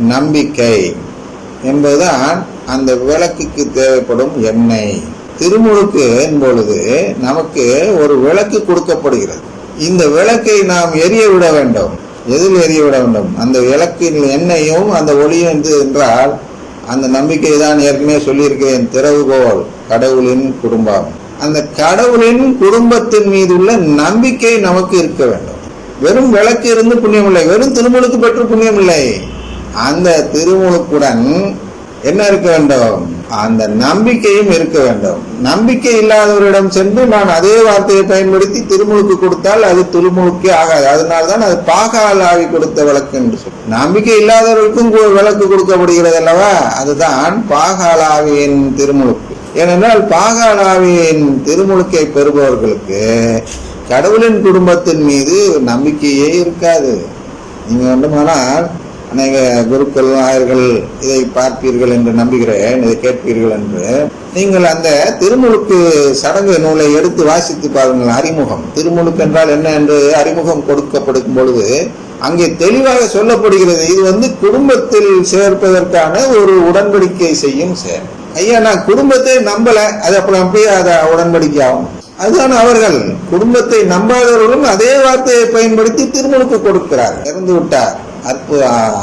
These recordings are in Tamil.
நம்பிக்கை என்பதுதான் அந்த விளக்குக்கு தேவைப்படும் எண்ணெய். திருமுழுக்கு என்பொழுது நமக்கு ஒரு விளக்கு கொடுக்கப்படுகிறது. இந்த விளக்கை நாம் எரிய விட வேண்டும். எதில் எரிய விட வேண்டும்? அந்த விளக்கின் எண்ணெயும் அந்த ஒளியும் என்று என்றால் அந்த நம்பிக்கை தான் ஏற்கனவே சொல்லியிருக்கிறேன் திறவுகோல் கடவுளின் குடும்பம். அந்த கடவுளின் குடும்பத்தின் மீது உள்ள நம்பிக்கை நமக்கு இருக்க வேண்டும். வெறும் விளக்கு இருந்து புண்ணியமில்லை. வெறும் திருமுழுக்கு பெற்று புண்ணியமில்லை. அந்த திருமுழுக்குடன் என்ன இருக்க வேண்டும்? அந்த நம்பிக்கையும் இருக்க வேண்டும். நம்பிக்கை இல்லாதவரிடம் சென்று நான் அதே வார்த்தையை பயன்படுத்தி திருமுழுக்கு கொடுத்தால் அது திருமுழுக்கே ஆகாது. அதனால்தான் அது பாகால் ஆவி கொடுத்த விளக்கு என்று சொல்லி நம்பிக்கை இல்லாதவர்களுக்கும் கு- விளக்கு கொடுக்கப்படுகிறது அல்லவா? அதுதான் பாகாலாவியின் திருமுழுக்கு. ஏனென்றால் பாகாலாவியின் திருமுழுக்கை பெறுபவர்களுக்கு கடவுளின் குடும்பத்தின் மீது நம்பிக்கையே இருக்காது. நீங்க வேண்டுமானால் அநேக குருக்கள் ஆயர்கள் இதை பார்ப்பீர்கள் என்று நம்புகிறேன் இதை கேட்பீர்கள் என்று. நீங்கள் அந்த திருமுழுக்கு சடங்கு நூலை எடுத்து வாசித்து பாருங்கள் அறிமுகம். திருமுழுக்கு என்றால் என்ன என்று அறிமுகம் கொடுக்கப்படும் பொழுது அங்கே தெளிவாக சொல்லப்படுகிறது இது வந்து குடும்பத்தில் சேர்ப்பதற்கான ஒரு உடன்படிக்கை செய்யும் செயல் ஐயா நான் குடும்பத்தை நம்பல அது அப்புறம் அப்படியே அதை உடன்படிக்கை ஆகும் அதுதான் அவர்கள். குடும்பத்தை நம்பாதவர்களும் அதே வார்த்தையை பயன்படுத்தி திருமுழுக்கு கொடுக்கிறார் இறந்து விட்டார் அற்பு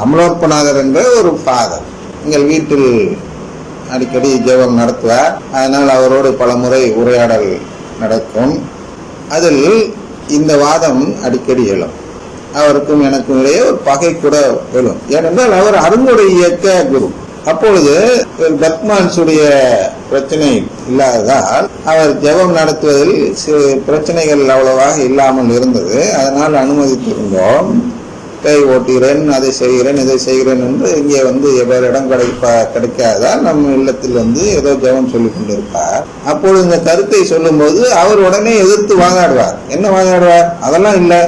அமலோற்பநாதர் என்ற ஒரு ஃபாதர் எங்கள் வீட்டில் அடிக்கடி ஜெபம் நடத்துவார் அதனால் அவரோடு பல முறை உரையாடல் நடக்கும். அதில் இந்த வாதம் அடிக்கடி எழும். அவருக்கும் எனக்கும் இடையே ஒரு பகை கூட எழும். ஏனென்றால் அவர் அருங்குடை இயக்க குரு. அப்பொழுது பத்மான்ஸுடைய பிரச்சனை இல்லாததால் அவர் ஜெபம் நடத்துவதில் சில பிரச்சனைகள் அவ்வளவாக இல்லாமல் இருந்தது. அதனால் அனுமதித்திருந்தோம். பேய் ஓட்டுகிறேன் அதை செய்கிறேன் இதை செய்கிறேன் என்று இங்கே வந்து எவாறிடம் கிடைப்பா கிடைக்காதால் நம்ம இல்லத்தில் வந்து ஏதோ ஜெபம் சொல்லி கொண்டிருப்பார். அப்பொழுது இந்த கருத்தை சொல்லும்போது அவர் உடனே எதிர்த்து வாதாடுவார். என்ன வாதாடுவார்? அதெல்லாம் இல்லை.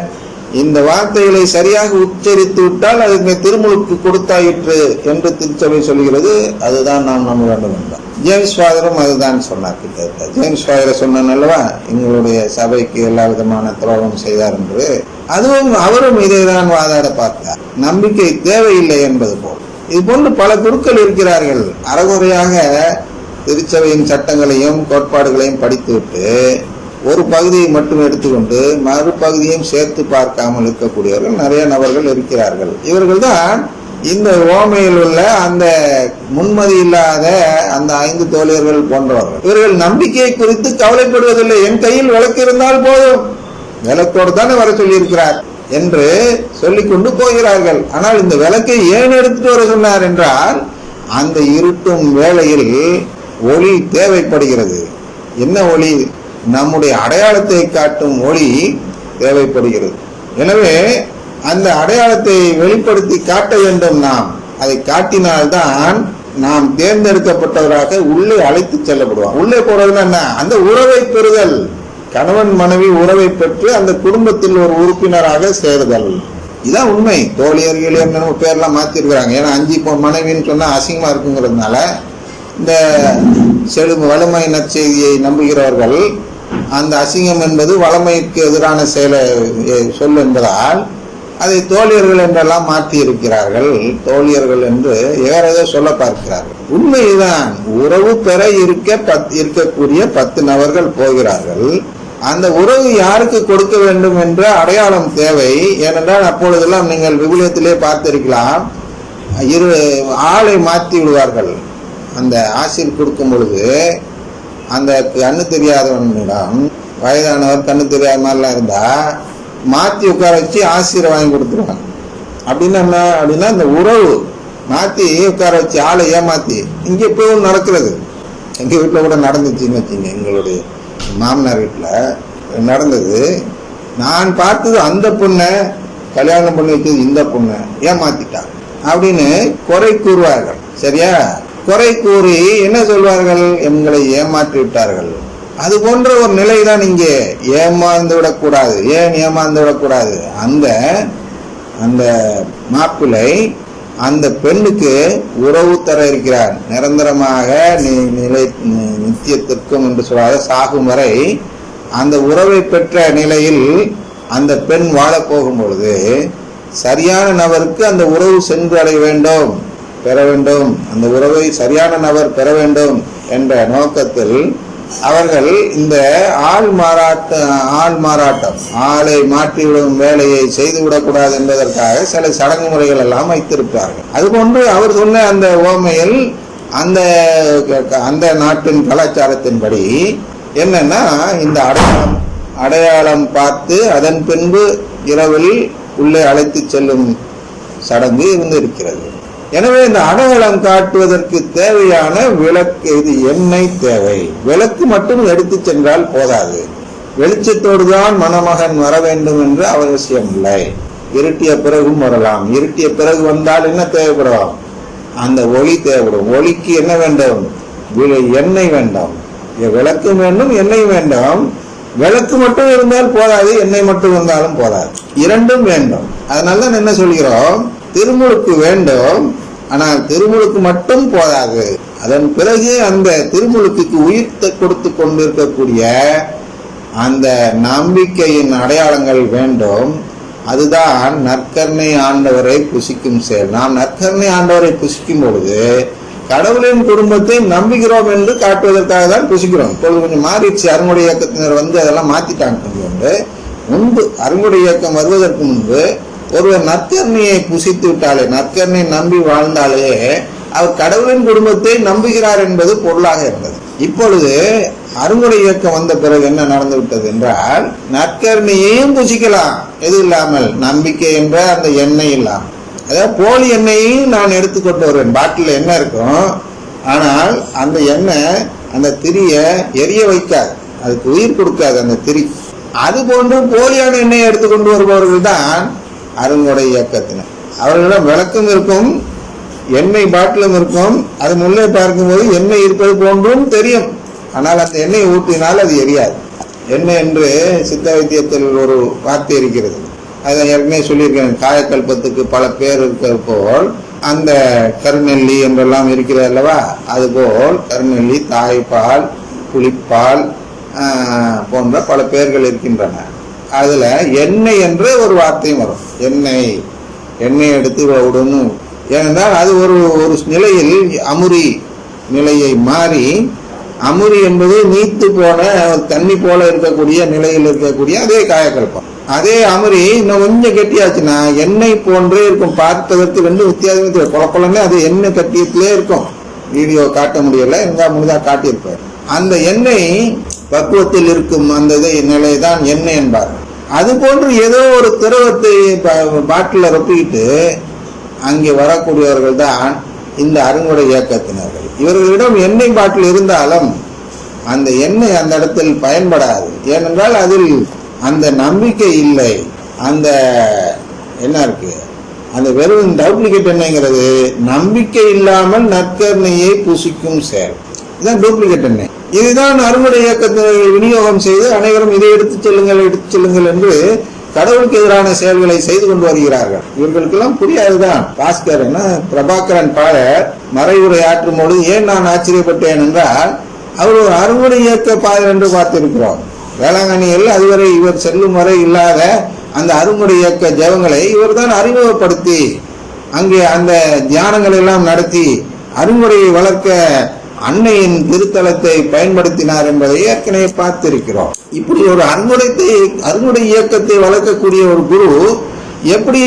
இந்த வார்த்தைகளை சரியாக உச்சரித்து விட்டால் அதுக்கு திருமுழுக்கு கொடுத்தாயிற்று என்று திருச்சபை சொல்கிறது. அதுதான் நாம் நம்ப வேண்டும் என்றார் ஜேம்ஸ் ஃபாதரும் அதுதான் சொன்னார் கிட்ட ஜேம்ஸ் ஃபாதரை சொன்னல்லவா அல்லவா? எங்களுடைய சபைக்கு எல்லா விதமான துரோகம் செய்தார் என்று. அதுவும் அவரும் இதைதான் வாதாட பார்த்தார் நம்பிக்கை தேவையில்லை என்பது போல். இது போன்று பல குருக்கள் இருக்கிறார்கள். அறகுறையாக திருச்சபையின் சட்டங்களையும் கோட்பாடுகளையும் படித்துவிட்டு ஒரு பகுதியை மட்டும் எடுத்துக்கொண்டு மறுபகுதியும் சேர்த்து பார்க்காமல் இருக்கக்கூடியவர்கள் நிறைய நபர்கள் இருக்கிறார்கள். இவர்கள் தான் இந்த ஓமையில் உள்ள அந்த முன்மதி இல்லாத அந்த ஐந்து தோழியர்கள் போன்றவர்கள். இவர்கள் நம்பிக்கையை குறித்து கவலைப்படுவதில்லை. என் கையில் வழக்கு இருந்தால் போதும். விளக்கோடு தானே வர சொல்லியிருக்கிறார் என்று சொல்லிக் கொண்டு போகிறார்கள். ஆனால் இந்த விளக்கை ஏன் எடுத்துட்டு வர சொன்னார் என்றால் அந்த இருட்டும் வேளையில் ஒளி தேவைப்படுகிறது. என்ன ஒளி? நம்முடைய அடையாளத்தை காட்டும் ஒளி தேவைப்படுகிறது. எனவே அந்த அடையாளத்தை வெளிப்படுத்தி காட்ட வேண்டும் நாம். அதை காட்டினால்தான் நாம் தேர்ந்தெடுக்கப்பட்டவராக உள்ளே அழைத்து செல்லப்படுவோம் உள்ளே போறதுன்னா என்ன? அந்த உறவை பெறுதல். கணவன் மனைவி உறவை பெற்று அந்த குடும்பத்தில் ஒரு உறுப்பினராக சேருதல். இதான் உண்மை. தோழியர்கள் என்னென்ன பேர்லாம் மாற்றிருக்கிறாங்க ஏன்னா அஞ்சு இப்போ மனைவின்னு சொன்னால் அசிங்கமாக இருக்குங்கிறதுனால இந்த செழும் வலிமை நற்செய்தியை நம்புகிறவர்கள் அந்த அசிங்கம் என்பது வளமைக்கு எதிரான செயலை சொல் என்பதால் அதை தோழியர்கள் என்றெல்லாம் மாற்றி இருக்கிறார்கள் தோழியர்கள் என்று வேற ஏதோ சொல்ல பார்க்கிறார்கள். உண்மைதான். உறவு பெற இருக்க பத் இருக்கக்கூடிய பத்து நபர்கள் போகிறார்கள். அந்த உறவு யாருக்கு கொடுக்க வேண்டும் என்ற அடையாளம் தேவை. ஏனென்றால் அப்பொழுதெல்லாம் நீங்கள் விவிலியத்திலே பார்த்திருக்கலாம். இரு ஆளை மாற்றி விடுவார்கள். அந்த ஆசிர் கொடுக்கும் பொழுது அந்த கண்ணு தெரியாதவனிடம் வயதானவர் கண்ணு தெரியாத மாதிரிலாம் இருந்தால் மாற்றி உட்கார வச்சு ஆசிரியர் வாங்கி கொடுத்துருவாங்க. அப்படின்னா என்ன அப்படின்னா இந்த உறவு. மாற்றி உட்கார வச்சு ஆளை ஏமாற்றி இங்கே இப்பவும் நடக்கிறது. எங்கள் வீட்டில் கூட நடந்துச்சுன்னு வச்சுங்க எங்களுடைய மாமனார் வீட்டில் நடந்தது. நான் பார்த்தது அந்த பொண்ணை கல்யாணம் பண்ணி வச்சது இந்த பொண்ணை. ஏமாத்திட்டாங்க அப்படின்னு குறை கூறுவார்கள். சரியா? குறை கூறி என்ன சொல்வார்கள்? எங்களை ஏமாற்றி விட்டார்கள். அது போன்ற ஒரு நிலைதான் இங்கே. ஏமாந்து விடக்கூடாது. ஏன் ஏமாந்து விடக்கூடாது? அந்த அந்த மாப்பிள்ளை அந்த பெண்ணுக்கு உறவு தர இருக்கிறார். நிரந்தரமாக நி- நிலை நித்தியத்திற்கும் என்று சொல்லாத சாகும் வரை அந்த உறவை பெற்ற நிலையில் அந்த பெண் வாழப் போகும் பொழுது சரியான நபருக்கு அந்த உறவு சென்று அடைய வேண்டும் பெற வேண்டும். அந்த உறவை சரியான நபர் பெற வேண்டும் என்ற நோக்கத்தில் அவர்கள் இந்த ஆள் மாறாட்ட ஆள் மாறாட்டம் ஆளை மாற்றிவிடும் வேலையை செய்து விடக்கூடாது என்பதற்காக சில சடங்கு முறைகள் எல்லாம் வைத்திருப்பார்கள் அதுபோன்று அவர் சொன்ன அந்த ஓமையில் அந்த அந்த நாட்டின் கலாச்சாரத்தின்படி என்னன்னா இந்த அடையாளம் அடையாளம் பார்த்து அதன் பின்பு இரவில் உள்ளே அழைத்து செல்லும் சடங்கு இருந்து இருக்கிறது. எனவே இந்த அடையாளம் காட்டுவதற்கு தேவையான விளக்கு இது எண்ணெய் தேவை. விளக்கு மட்டும் எடுத்து சென்றால் போதாது. வெளிச்சத்தோடு தான் மணமகன் வர வேண்டும் என்று அவசியம் இல்லை. இருட்டிய பிறகும் வரலாம். இருட்டிய பிறகு வந்தால் என்ன தேவைப்படும்? அந்த ஒளி தேவைப்படும். ஒளிக்கு என்ன வேண்டும்? எண்ணெய் வேண்டும். இங்க விளக்கு வேண்டும் எண்ணெய் வேண்டும். விளக்கு மட்டும் இருந்தால் போதாது எண்ணெய் மட்டும் இருந்தாலும் போதாது. இரண்டும் வேண்டும். அதனால தான் என்ன சொல்கிறோம்? திருமுழுக்கு வேண்டும் ஆனால் திருமுழுக்கு மட்டும் போதாது. அதன் பிறகு அந்த திருமுழுக்கு உயிர்த்த கொடுத்து கொண்டிருக்கக்கூடிய அந்த நம்பிக்கையின் அடையாளங்கள் வேண்டும். அதுதான் நற்கர்ணை ஆண்டவரை புசிக்கும் செயல். நாம் நற்கர்ணை ஆண்டவரை புசிக்கும் பொழுது கடவுளின் குடும்பத்தை நம்புகிறோம் என்று காட்டுவதற்காக தான் புசிக்கிறோம். இப்பொழுது கொஞ்சம் மாறிடுச்சு. அருங்குடை இயக்கத்தினர் வந்து அதெல்லாம் மாத்திட்டாங்க கொஞ்சம் உண்டு. முன்பு அருங்குடை இயக்கம் வருவதற்கு முன்பு ஒருவர் நற்கர்ணியை புசித்து விட்டாலே நற்கருணை நம்பி வாழ்ந்தாலே அவர் கடவுளின் குடும்பத்தை நம்புகிறார் என்பது பொருளாக இருந்தது. இப்பொழுது அருங்குடை இயக்கம் வந்த பிறகு என்ன நடந்து விட்டது என்றால் நற்கருணையையும் புசிக்கலாம்? எது இல்லாமல் நம்பிக்கை என்ற அந்த எண்ணெய் இல்லாமல். அதாவது போலி எண்ணெயையும் நான் எடுத்துக்கொண்டு வருவேன் பாட்டில் என்ன இருக்கும் ஆனால் அந்த எண்ணெய் அந்த திரியை எரிய வைக்காது. அதுக்கு உயிர் கொடுக்காது அந்த திரி. அது போன்று போலியான எண்ணெயை எடுத்துக்கொண்டு வருபவர்கள் தான் அருங்கொடை இயக்கத்தினர். அவர்களிடம் விளக்கும் இருக்கும் எண்ணெய் பாட்டிலும் இருக்கும். அது முன்னே பார்க்கும்போது எண்ணெய் இருப்பது போன்றும் தெரியும். ஆனால் அந்த எண்ணெயை ஊற்றினால் அது எரியாது. எண்ணெய் என்று சித்த வைத்தியத்தில் ஒரு வார்த்தை இருக்கிறது. அதை ஏற்கனவே சொல்லியிருக்கேன். காயக்கல்பத்துக்கு பல பேர் இருக்கிறது போல் அந்த கருநெல்லி என்றெல்லாம் இருக்கிறது அல்லவா? அதுபோல் கருநெல்லி தாய்ப்பால் புளிப்பால் போன்ற பல பெயர்கள் இருக்கின்றன. அதில் எண்ணெய் என்று ஒரு வார்த்தையும் வரும். எண்ணெய் எண்ணெய் எடுத்து விடணும் ஏனென்றால் அது ஒரு ஒரு நிலையில் அமுரி நிலையை மாறி அமுரி என்பது நீத்து போன தண்ணி போல இருக்கக்கூடிய நிலையில் இருக்கக்கூடிய அதே காயக்கல்பம் அதே அமுரி இன்னும் கொஞ்சம் கெட்டியாச்சுன்னா எண்ணெய் போன்றே இருக்கும். பார்ப்பதற்கு ரெண்டு வித்தியாசம் குழப்பலன்னு அது எண்ணெய் கட்டியத்திலே இருக்கும். வீடியோ காட்ட முடியல. எங்கா முடிஞ்சா காட்டியிருப்பார். அந்த எண்ணெய் பக்குவத்தில் இருக்கும் அந்த இதை நிலை தான் எண்ணெய் என்பார். அது போன்று ஏதோ ஒரு திரவத்தை பாட்டில் ரொப்பிக்கிட்டு அங்கே வரக்கூடியவர்கள் தான் இந்த அருங்குடை இயக்கத்தினர்கள். இவர்களிடம் எண்ணெய் பாட்டில் இருந்தாலும் அந்த எண்ணெய் அந்த இடத்தில் பயன்படாது. ஏனென்றால் அதில் அந்த நம்பிக்கை இல்லை. அந்த என்ன இருக்கு? அந்த வெறும் டூப்ளிகேட் எண்ணெய்ங்கிறது நம்பிக்கை இல்லாமல் நற்கருணையை புசிக்கும் செயல். இதுதான் டூப்ளிகேட் எண்ணெய். இதுதான் அறுவடை இயக்கத்தினர்கள் விநியோகம் செய்து அனைவரும் இதை எடுத்துச் செல்லுங்கள் எடுத்துச் செல்லுங்கள் என்று கடவுளுக்கு எதிரான செயல்களை செய்து கொண்டு வருகிறார்கள். இவர்களுக்கெல்லாம் புரியாதுதான். பாஸ்கர் என்ன? பிரபாகரன் பாடர் மறைவுரை ஆற்றும் பொழுது ஏன் நான் ஆச்சரியப்பட்டேன் என்றால் அவர் ஒரு அறுவடை இயக்க பாதர் என்று பார்த்திருக்கிறோம். வேளாங்கண்ணியில் அதுவரை இவர் செல்லும் வரை இல்லாத அந்த அறுமுறை இயக்க ஜெபங்களை இவர்தான் அறிமுகப்படுத்தி அங்கே அந்த தியானங்கள் எல்லாம் நடத்தி அருமுறையை வளர்க்க அன்னையின் திருத்தலத்தை பயன்படுத்தினார் என்பதை ஏற்கனவே பார்த்திருக்கிறோம். இப்படி ஒரு அருமுறைத்தை அருமுறை இயக்கத்தை வளர்க்கக்கூடிய ஒரு குரு எப்படி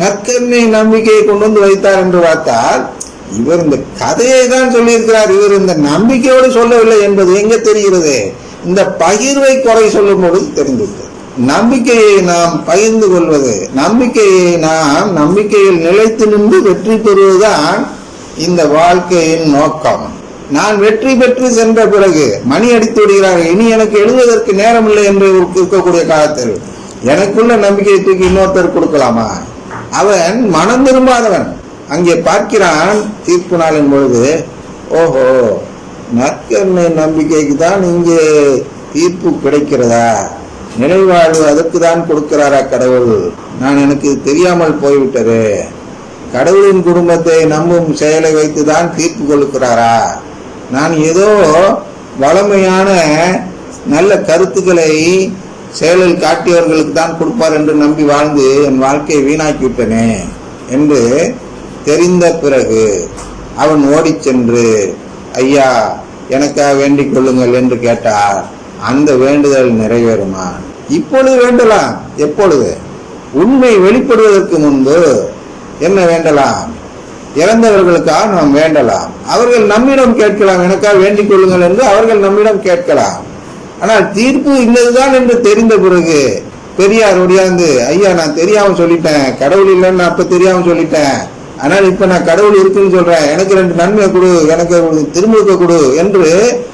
நற்கண்ணை நம்பிக்கையை கொண்டு வந்து வைத்தார் என்று பார்த்தால் இவர் இந்த கதையை தான் சொல்லியிருக்கிறார். இவர் இந்த நம்பிக்கையோடு சொல்லவில்லை என்பது எங்க தெரிகிறது? இந்த பகிர்வை குறை சொல்லும் பொழுது தெரிந்துவிட்டது. நம்பிக்கையை நாம் பகிர்ந்து கொள்வது நம்பிக்கையை நாம் நம்பிக்கையில் நிலைத்து நின்று வெற்றி பெறுவதுதான் இந்த வாழ்க்கையின் நோக்கம். நான் வெற்றி பெற்று சென்ற பிறகு மணி அடித்து விடுகிறார்கள். இனி எனக்கு எழுதுவதற்கு நேரம் இல்லை என்று இருக்கக்கூடிய காலத்தில் எனக்குள்ள நம்பிக்கையை தூக்கி இன்னொருத்தர் கொடுக்கலாமா? அவன் மனம் திரும்பாதவன் அங்கே பார்க்கிறான் தீர்ப்பு நாளின் பொழுது ஓஹோ நற்கண்ணை நம்பிக்கைக்கு தான் இங்கே தீர்ப்பு கிடைக்கிறதா? நினைவாழ்வு அதற்கு தான் கொடுக்கிறாரா கடவுள்? நான் எனக்கு தெரியாமல் போய்விட்டது. கடவுளின் குடும்பத்தை நம்பும் செயலை வைத்து தான் தீர்ப்பு கொடுக்கிறாரா? நான் ஏதோ வளமையான நல்ல கருத்துக்களை செயலில் காட்டியவர்களுக்கு தான் கொடுப்பார் என்று நம்பி வாழ்ந்து என் வாழ்க்கையை வீணாக்கி விட்டனே என்று தெரிந்த பிறகு அவன் ஓடிச் சென்று ஐயா எனக்காக வேண்டிக் கொள்ளுங்கள் என்று கேட்டார். அந்த வேண்டுதல் நிறைவேறுமா? இப்பொழுது வேண்டலாம். எப்பொழுது? உண்மை வெளிப்படுவதற்கு முன்பு என்ன வேண்டலாம்? இறந்தவர்களுக்காக நாம் வேண்டலாம். அவர்கள் நம்மிடம் கேட்கலாம். எனக்காக வேண்டிக் கொள்ளுங்கள் என்று அவர்கள் நம்மிடம் கேட்கலாம். ஆனால் தீர்ப்பு இல்லதுதான் என்று தெரிந்த பிறகு பெரியார் ஒடியாந்து ஐயா நான் தெரியாம சொல்லிட்டேன். கடவுள் இல்லைன்னு நான் அப்ப தெரியாம சொல்லிட்டேன். ஆனால் இப்ப நான் கடவுள் இருக்குன்னு சொல்றேன். எனக்கு ரெண்டு நன்மை கொடு. எனக்கு திரும்ப கொடு என்று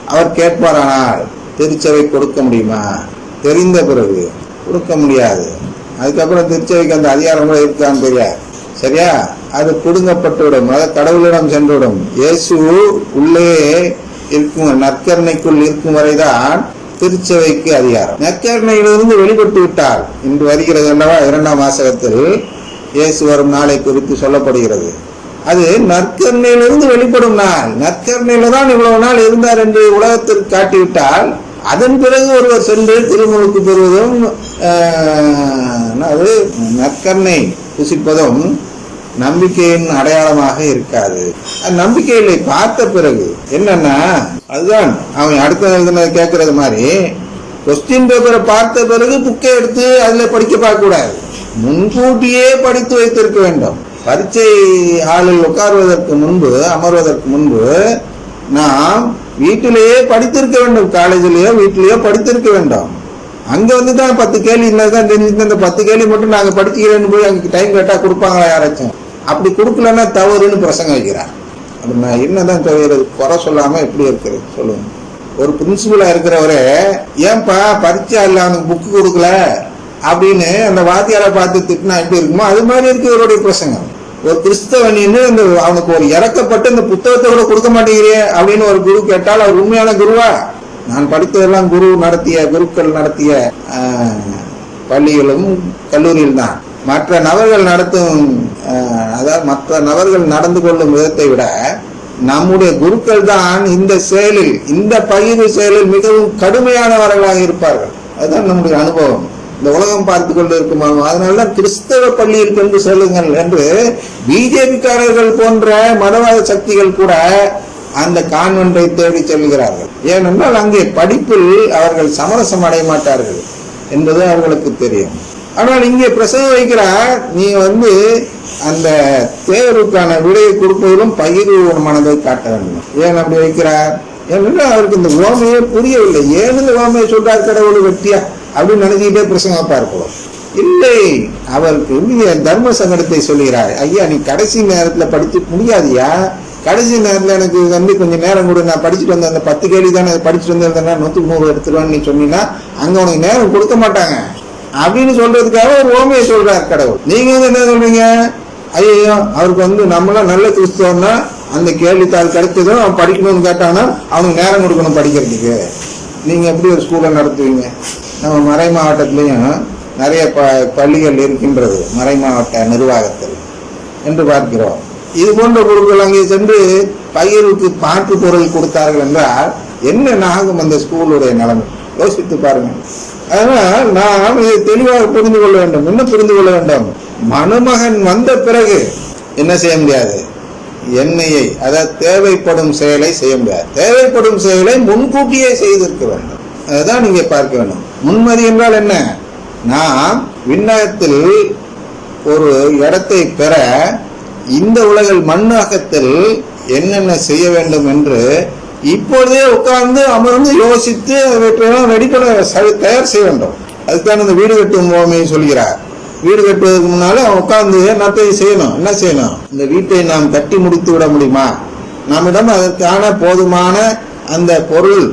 அவர் கேட்பாரானால் திருச்சபை கொடுக்க முடியுமா? தெரிந்த பிறகு கொடுக்க முடியாது. அதுக்கப்புறம் திருச்சபைக்கு அந்த அதிகாரம் கூட இருக்கான்னு தெரியாது சரியா? அது பிடுங்கப்பட்டுவிடும். அதை கடவுளிடம் சென்றுவிடும். இயேசு உள்ளே இருக்கும் நற்கரணைக்குள் இருக்கும் வரைதான் திருச்சபைக்கு அதிகாரம். நற்கரணையிலிருந்து வெளிப்பட்டு விட்டால் இன்று வருகிறது அல்லவா? இரண்டாம் வாசகத்தில் இயேசு வரும் நாளை குறித்து சொல்லப்படுகிறது. அது நற்கரணையிலிருந்து வெளிப்படும் நாள். நற்கரணையில தான் இவ்வளவு நாள் இருந்தார் என்று உலகத்திற்கு காட்டிவிட்டால் அதன் பிறகு ஒருவர் சென்று திருமுழுக்கு பெறுவதும் அது நற்கரணை. புசிப்பதும் நம்பிக்கையின் அடையாளமாக இருக்காது. அது பார்த்த பிறகு என்னன்னா அதுதான் அவன் அடுத்த எழுதுனதை கேட்கறது மாதிரி கொஸ்டின் பேப்பரை பார்த்த பிறகு புக்கை எடுத்து அதில் படிக்க பார்க்க கூடாது முன்கூட்டியே படித்து வைத்திருக்க வேண்டும். பரீட்சை ஆளில் உட்காருவதற்கு முன்பு அமர்வதற்கு முன்பு நாம் வீட்டிலேயே படித்திருக்க வேண்டும். காலேஜிலேயோ வீட்டிலேயோ படித்திருக்க வேண்டும். அங்க வந்து தான் பத்து கேள்வி தான் தெரிஞ்சு அந்த பத்து கேள்வி மட்டும் நாங்க படிச்சுக்கிறேன்னு போய் அங்கே டைம் கேட்டா கொடுப்பாங்களா யாராச்சும்? அப்படி கொடுக்கலன்னா தவறுன்னு பிரசங்கம் வைக்கிறார் அப்படி நான் என்னதான் தவிர குறை சொல்லாம எப்படி இருக்கிறது? சொல்லுங்க. ஒரு பிரின்சிபலா இருக்கிறவரே ஏன்பா பரீட்சை இல்ல அவனுக்கு புக்கு கொடுக்கல? அப்படின்னு அந்த வாத்தியாரை பார்த்து திட்டினா எப்படி இருக்குமோ அது மாதிரி இருக்கு இவருடைய பிரசங்கம். ஒரு கிறிஸ்தவனின்னு இந்த அவனுக்கு ஒரு இறக்கப்பட்டு இந்த புத்தகத்தை கூட கொடுக்க மாட்டேங்கிறே அப்படின்னு ஒரு குரு கேட்டால் அவர் உண்மையான குருவா? நான் படித்ததெல்லாம் குரு நடத்திய குருக்கள் நடத்திய பள்ளிகளும் கல்லூரியில் தான் மற்ற நபர்கள் நடத்தும் அதாவது மற்ற நபர்கள் நடந்து கொள்ளும் விதத்தை விட நம்முடைய குருக்கள் தான் இந்த செயலில் இந்த பகிர்வு செயலில் மிகவும் கடுமையானவர்களாக இருப்பார்கள். அதுதான் நம்முடைய அனுபவம். இந்த உலகம் பார்த்து கொண்டு இருக்கும் அதனாலதான் கிறிஸ்தவ பள்ளியில் கொண்டு செல்லுங்கள் என்று பிஜேபிக்காரர்கள் போன்ற மதவாத சக்திகள் கூட அந்த கான்வென்ட்டை தேடி செல்கிறார்கள். ஏனென்றால் அங்கே படிப்பில் அவர்கள் சமரசம் அடைய மாட்டார்கள் என்பது அவர்களுக்கு தெரியும். ஆனால் இங்கே பிரசங்கம் வைக்கிறார் நீ வந்து அந்த தேர்வுக்கான விடையை கொடுப்பதிலும் பகிர்வு மனதை காட்ட வேண்டும். ஏன் அப்படி வைக்கிறார்? ஏனென்றால் அவருக்கு இந்த ஓமையே புரியவில்லை. ஏன் இந்த ஓமையை சொல்றார் கடவுள் வெட்டியா? அப்படின்னு நினைச்சிக்கிட்டே பிரசங்கப்பா வைப்பார் இல்லை அவருக்கு தர்ம சங்கடத்தை சொல்கிறார். ஐயா நீ கடைசி நேரத்தில் படித்து முடியாதியா? கடைசி நேரத்தில் எனக்கு வந்து கொஞ்சம் நேரம் கொடு நான் படிச்சுட்டு வந்த அந்த பத்து கேள்வி தானே படிச்சுட்டு வந்திருந்தேன்னா நூற்றுக்கு நூறு எடுத்துருவான்னு நீ சொன்னீங்கன்னா அங்கே உனக்கு நேரம் கொடுக்க மாட்டாங்க. அப்படின்னு சொல்றதுக்காக ஒரு ஓமையை சொல்றார் கடவுள். நீங்க வந்து என்ன சொல்றீங்க? ஐயோ அவருக்கு வந்து நம்மளாம் நல்ல கிறிஸ்தவம்னா அந்த கேள்வித்தாள் கிடைச்சதும் அவன் படிக்கணும்னு கேட்டான்னா அவனுக்கு நேரம் கொடுக்கணும் படிக்கிறதுக்கு. நீங்கள் எப்படி ஒரு ஸ்கூலை நடத்துவீங்க? நம்ம மறை மாவட்டத்துலேயும் நிறைய ப பள்ளிகள் இருக்கின்றது. மறை மாவட்ட நிர்வாகத்தில். என்று பார்க்கிறோம். இது போன்ற பொருட்கள் அங்கே சென்று பகிர்வுக்கு பாட்டு பொருள் கொடுத்தார்கள் என்றால் என்ன நாகும் அந்த ஸ்கூலுடைய நிலைமை? யோசித்து பாருங்க அதனால் நாம் இதை தெளிவாக புரிந்து கொள்ள வேண்டும். என்ன புரிந்து கொள்ள வேண்டும்? மணமகன் வந்த பிறகு என்ன செய்ய முடியாது? எண்ணெயை அதாவது தேவைப்படும் செயலை செய்ய முடியாது. தேவைப்படும் செயலை முன்கூட்டியே செய்திருக்க வேண்டும். அதுதான் நீங்க பார்க்க வேண்டும். முன்மதி என்றால் என்ன? நாம் விண்ணகத்தில் ஒரு இடத்தை பெற இந்த உலகில் மண்ணாகத்தில் என்னென்ன செய்ய வேண்டும் என்று இப்பொழுதே உட்கார்ந்து அமர்ந்து யோசித்து அவற்றையெல்லாம் ரெடி பண்ண ச- தயார் செய்ய வேண்டும். அதுதான் இந்த வீடு கட்டும் ஓமையை சொல்கிறார். வீடு கட்டுவதற்கு முன்னாலே அவன் உட்கார்ந்து நத்தை செய்யணும்? என்ன செய்யணும்? இந்த வீட்டை நாம் கட்டி முடித்து விட முடியுமா? நம்மிடம் அதற்கான போதுமான அந்த பொருள்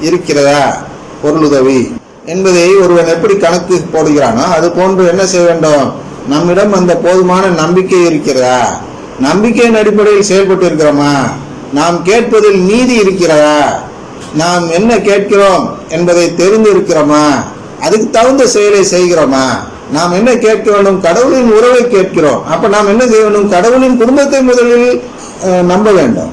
இருக்கிறதா? பொருளுதவி. என்பதை ஒருவன் எப்படி கணக்கு போடுகிறானோ அது போன்று என்ன செய்ய வேண்டும்? நம்மிடம் அந்த போதுமான நம்பிக்கை இருக்கிறதா? நம்பிக்கையின் அடிப்படையில் செயல்பட்டு இருக்கிறோமா நாம் கேட்பதில் நீதி இருக்கிறதா? நாம் என்ன கேட்கிறோம் என்பதை தெரிந்து இருக்கிறோமா அதுக்கு தகுந்த செயலை செய்கிறோமா? நாம் என்ன கேட்க வேண்டும்? கடவுளின் உறவை கேட்கிறோம். அப்ப நாம் என்ன செய்ய வேண்டும்? கடவுளின் குடும்பத்தை முதலில் நம்ப வேண்டும்.